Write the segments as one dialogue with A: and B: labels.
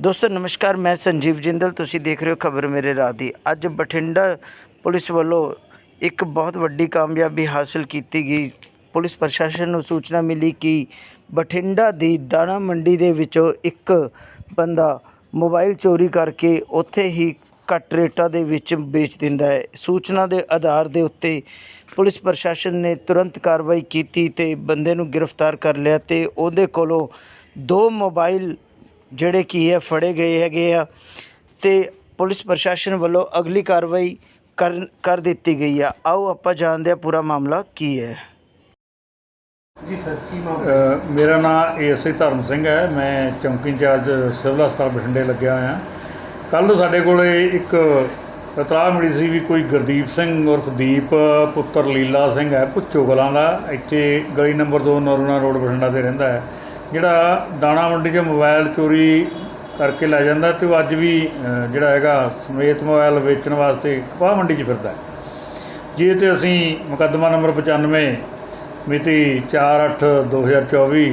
A: ਦੋਸਤੋ, ਨਮਸਕਾਰ, ਮੈਂ ਸੰਜੀਵ ਜਿੰਦਲ, ਤੁਸੀਂ ਦੇਖ ਰਹੇ ਹੋ ਖਬਰ ਮੇਰੇ ਰਾਹ ਦੀ। ਅੱਜ ਬਠਿੰਡਾ ਪੁਲਿਸ ਵੱਲੋਂ ਇੱਕ ਬਹੁਤ ਵੱਡੀ ਕਾਮਯਾਬੀ ਹਾਸਲ ਕੀਤੀ ਗਈ। ਪੁਲਿਸ ਪ੍ਰਸ਼ਾਸਨ ਨੂੰ ਸੂਚਨਾ ਮਿਲੀ ਕਿ ਬਠਿੰਡਾ ਦੀ ਦਾਣਾ ਮੰਡੀ ਦੇ ਵਿੱਚੋਂ ਇੱਕ ਬੰਦਾ ਮੋਬਾਈਲ ਚੋਰੀ ਕਰਕੇ ਉੱਥੇ ਹੀ ਘੱਟ ਰੇਟਾਂ ਦੇ ਵਿੱਚ ਵੇਚ ਦਿੰਦਾ ਹੈ। ਸੂਚਨਾ ਦੇ ਆਧਾਰ ਦੇ ਉੱਤੇ ਪੁਲਿਸ ਪ੍ਰਸ਼ਾਸਨ ਨੇ ਤੁਰੰਤ ਕਾਰਵਾਈ ਕੀਤੀ ਤੇ ਬੰਦੇ ਨੂੰ ਗ੍ਰਿਫਤਾਰ ਕਰ ਲਿਆ ਤੇ ਉਹਦੇ ਕੋਲੋਂ ਦੋ ਮੋਬਾਈਲ ਜਿਹੜੇ ਕੀ ਹੈ ਫੜੇ ਗਏ ਹੈਗੇ ਆ ਤੇ ਪੁਲਿਸ ਪ੍ਰਸ਼ਾਸਨ ਵੱਲੋਂ ਅਗਲੀ ਕਾਰਵਾਈ ਕਰ ਕਰ ਦਿੱਤੀ ਗਈ ਆ। ਆਓ ਆਪਾਂ ਜਾਣਦੇ ਆ ਪੂਰਾ ਮਾਮਲਾ ਕੀ ਹੈ।
B: ਜੀ ਸਰ ਕੀ ਮਾਮਲਾ?
C: ਮੇਰਾ ਨਾਮ ਏਐਸਆਈ ਧਰਮ ਸਿੰਘ ਹੈ। ਮੈਂ ਚੌਂਕੀ ਇੰਚਾਰਜ ਸਿਵਲ ਹਸਪਤਾਲ ਬਠਿੰਡੇ ਲੱਗਿਆ ਹੋਇਆ। ਕੱਲ ਸਾਡੇ ਕੋਲੇ ਇੱਕ ਇਤਲਾਹ ਮਿਲੀ ਸੀ ਵੀ ਕੋਈ ਗੁਰਦੀਪ ਸਿੰਘ ਉਰਫ ਦੀਪ ਪੁੱਤਰ ਲੀਲਾ ਸਿੰਘ ਹੈ ਪੁੱਚੋ ਕਲਾਂ ਦਾ। ਇੱਥੇ ਗਲੀ ਨੰਬਰ 2 ਨਰੂਣਾ ਰੋਡ ਬਠਿੰਡਾ ਤੇ ਰਹਿੰਦਾ ਹੈ। ਜਿਹੜਾ ਦਾਣਾ ਮੰਡੀ 'ਚ ਮੋਬਾਈਲ ਚੋਰੀ ਕਰਕੇ ਲੈ ਜਾਂਦਾ ਤੇ ਉਹ ਅੱਜ ਵੀ ਜਿਹੜਾ ਹੈਗਾ ਸਮੇਤ ਮੋਬਾਈਲ ਵੇਚਣ ਵਾਸਤੇ ਕਪਾਹ ਮੰਡੀ 'ਚ ਫਿਰਦਾ ਜਿਹਦੇ ਤੇ ਅਸੀਂ ਮੁਕੱਦਮਾ ਨੰਬਰ 95 ਮਿਤੀ 4/8/2024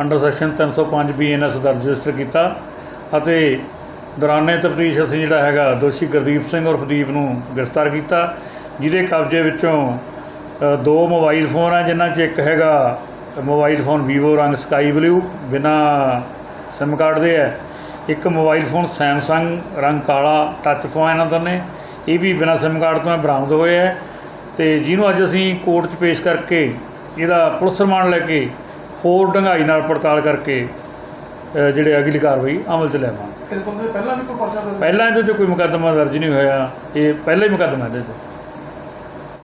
C: ਅੰਡਰ ਸੈਕਸ਼ਨ 305 ਬੀਐਨਐਸ ਦਰਜ ਰਜਿਸਟਰ ਕੀਤਾ ਅਤੇ ਦੌਰਾਨੇ ਤਫਤੀਸ਼ ਅਸੀਂ ਜਿਹੜਾ ਹੈਗਾ ਦੋਸ਼ੀ ਗੁਰਦੀਪ ਸਿੰਘ ਔਰ ਦੀਪ ਨੂੰ ਗ੍ਰਿਫਤਾਰ ਕੀਤਾ, ਜਿਹਦੇ ਕਬਜ਼ੇ ਵਿੱਚੋਂ ਦੋ ਮੋਬਾਈਲ ਫੋਨ ਆ ਜਿਨ੍ਹਾਂ 'ਚ ਇੱਕ ਹੈਗਾ ਮੋਬਾਈਲ ਫੋਨ ਵੀਵੋ ਰੰਗ ਸਕਾਈ ਬਲੂ ਬਿਨਾ ਸਿਮ ਕਾਰਡ ਦੇ ਹੈ। ਇੱਕ ਮੋਬਾਈਲ ਫੋਨ ਸੈਮਸੰਗ ਰੰਗ ਕਾਲਾ ਟੱਚ ਫੋਨ ਇਹਨਾਂ ਦਾ ਨੇ ਇਹ ਵੀ ਬਿਨਾ ਸਿਮ ਕਾਰਡ ਤੋਂ ਬਰਾਮਦ ਹੋਏ ਹੈ। ਤੇ ਜਿਹਨੂੰ ਅੱਜ ਅਸੀਂ ਕੋਰਟ 'ਚ ਪੇਸ਼ ਕਰਕੇ ਇਹਦਾ ਪੁਲਿਸ ਰਿਮਾਂਡ ਲੈ ਕੇ ਹੋਰ ਡੂੰਘਾਈ ਨਾਲ ਪੜਤਾਲ ਕਰਕੇ ਜਿਹੜੇ ਅਗਲੀ ਕਾਰਵਾਈ ਅਮਲ 'ਚ
B: ਬੰਦੇ ਪਹਿਲਾਂ ਵੀ ਕੋਈ ਪਰਚਾ ਦਰਜ
C: ਪਹਿਲਾਂ ਇਹਦੇ 'ਤੇ ਕੋਈ ਮੁਕੱਦਮਾ ਦਰਜ ਨਹੀਂ ਹੋਇਆ। ਇਹ ਪਹਿਲਾ ਹੀ ਮੁਕੱਦਮਾ ਇਹਦੇ 'ਤੇ